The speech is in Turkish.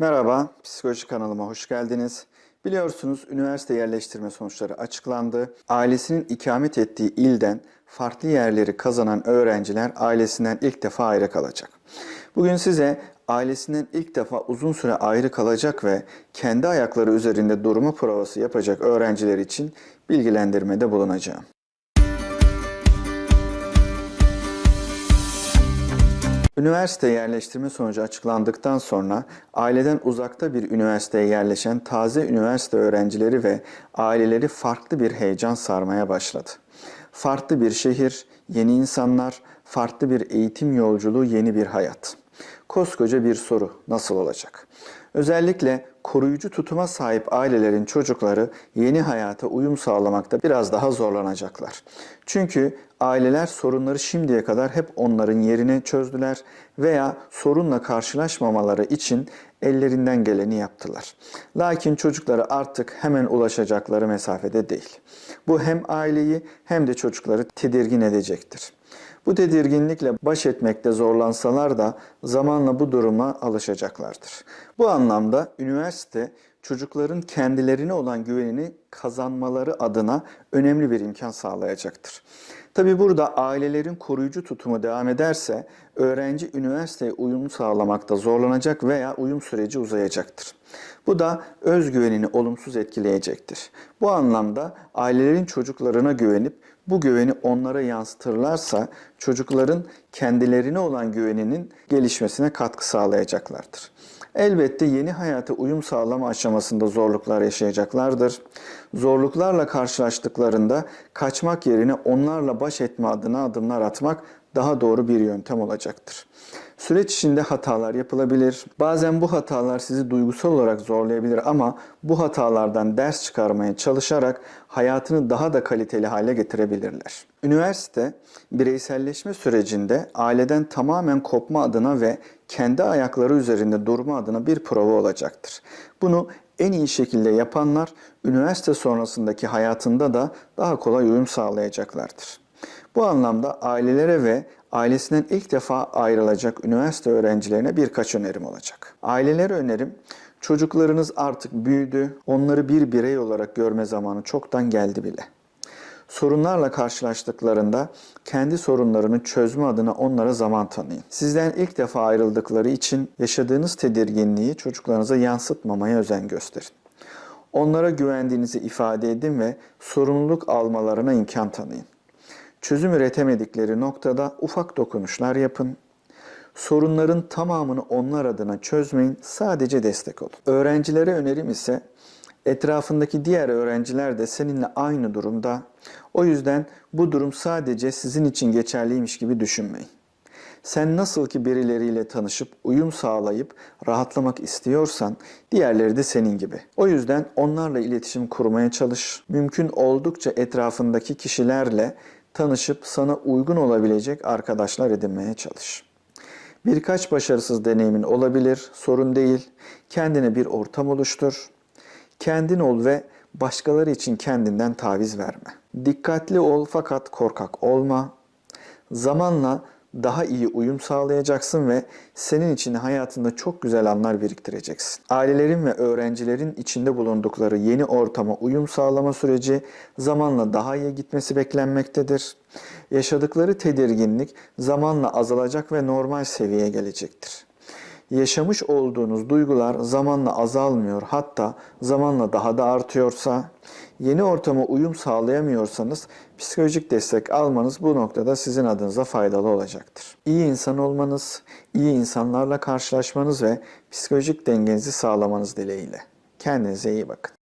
Merhaba, Psikoloji kanalıma hoş geldiniz. Biliyorsunuz üniversite yerleştirme sonuçları açıklandı. Ailesinin ikamet ettiği ilden farklı yerleri kazanan öğrenciler ailesinden ilk defa ayrı kalacak. Bugün size ailesinden ilk defa uzun süre ayrı kalacak ve kendi ayakları üzerinde durma provası yapacak öğrenciler için bilgilendirmede bulunacağım. Üniversite yerleştirme sonucu açıklandıktan sonra aileden uzakta bir üniversiteye yerleşen taze üniversite öğrencileri ve aileleri farklı bir heyecan sarmaya başladı. Farklı bir şehir, yeni insanlar, farklı bir eğitim yolculuğu, yeni bir hayat. Koskoca bir soru nasıl olacak? Özellikle koruyucu tutuma sahip ailelerin çocukları yeni hayata uyum sağlamakta biraz daha zorlanacaklar. Çünkü aileler sorunları şimdiye kadar hep onların yerine çözdüler veya sorunla karşılaşmamaları için ellerinden geleni yaptılar. Lakin çocukları artık hemen ulaşacakları mesafede değil. Bu hem aileyi hem de çocukları tedirgin edecektir. Bu tedirginlikle baş etmekte zorlansalar da zamanla bu duruma alışacaklardır. Bu anlamda üniversite çocukların kendilerine olan güvenini kazanmaları adına önemli bir imkan sağlayacaktır. Tabi burada ailelerin koruyucu tutumu devam ederse öğrenci üniversiteye uyum sağlamakta zorlanacak veya uyum süreci uzayacaktır. Bu da özgüvenini olumsuz etkileyecektir. Bu anlamda ailelerin çocuklarına güvenip bu güveni onlara yansıtırlarsa çocukların kendilerine olan güveninin gelişmesine katkı sağlayacaklardır. Elbette yeni hayata uyum sağlama aşamasında zorluklar yaşayacaklardır. Zorluklarla karşılaştıklarında kaçmak yerine onlarla baş etme adına adımlar atmak daha doğru bir yöntem olacaktır. Süreç içinde hatalar yapılabilir. Bazen bu hatalar sizi duygusal olarak zorlayabilir ama bu hatalardan ders çıkarmaya çalışarak hayatını daha da kaliteli hale getirebilirler. Üniversite bireyselleşme sürecinde aileden tamamen kopma adına ve kendi ayakları üzerinde durma adına bir prova olacaktır. Bunu en iyi şekilde yapanlar üniversite sonrasındaki hayatında da daha kolay uyum sağlayacaklardır. Bu anlamda ailelere ve ailesinden ilk defa ayrılacak üniversite öğrencilerine birkaç önerim olacak. Ailelere önerim, çocuklarınız artık büyüdü, onları bir birey olarak görme zamanı çoktan geldi bile. Sorunlarla karşılaştıklarında kendi sorunlarını çözme adına onlara zaman tanıyın. Sizden ilk defa ayrıldıkları için yaşadığınız tedirginliği çocuklarınıza yansıtmamaya özen gösterin. Onlara güvendiğinizi ifade edin ve sorumluluk almalarına imkan tanıyın. Çözüm üretemedikleri noktada ufak dokunuşlar yapın. Sorunların tamamını onlar adına çözmeyin, sadece destek olun. Öğrencilere önerim ise etrafındaki diğer öğrenciler de seninle aynı durumda. O yüzden bu durum sadece sizin için geçerliymiş gibi düşünmeyin. Sen nasıl ki birileriyle tanışıp uyum sağlayıp rahatlamak istiyorsan diğerleri de senin gibi. O yüzden onlarla iletişim kurmaya çalış. Mümkün oldukça etrafındaki kişilerle tanışıp sana uygun olabilecek arkadaşlar edinmeye çalış. Birkaç başarısız deneyimin olabilir, sorun değil. Kendine bir ortam oluştur. Kendin ol ve başkaları için kendinden taviz verme. Dikkatli ol fakat korkak olma. Zamanla daha iyi uyum sağlayacaksın ve senin için hayatında çok güzel anlar biriktireceksin. Ailelerin ve öğrencilerin içinde bulundukları yeni ortama uyum sağlama süreci zamanla daha iyi gitmesi beklenmektedir. Yaşadıkları tedirginlik zamanla azalacak ve normal seviyeye gelecektir. Yaşamış olduğunuz duygular zamanla azalmıyor hatta zamanla daha da artıyorsa, yeni ortama uyum sağlayamıyorsanız psikolojik destek almanız bu noktada sizin adınıza faydalı olacaktır. İyi insan olmanız, iyi insanlarla karşılaşmanız ve psikolojik dengenizi sağlamanız dileğiyle. Kendinize iyi bakın.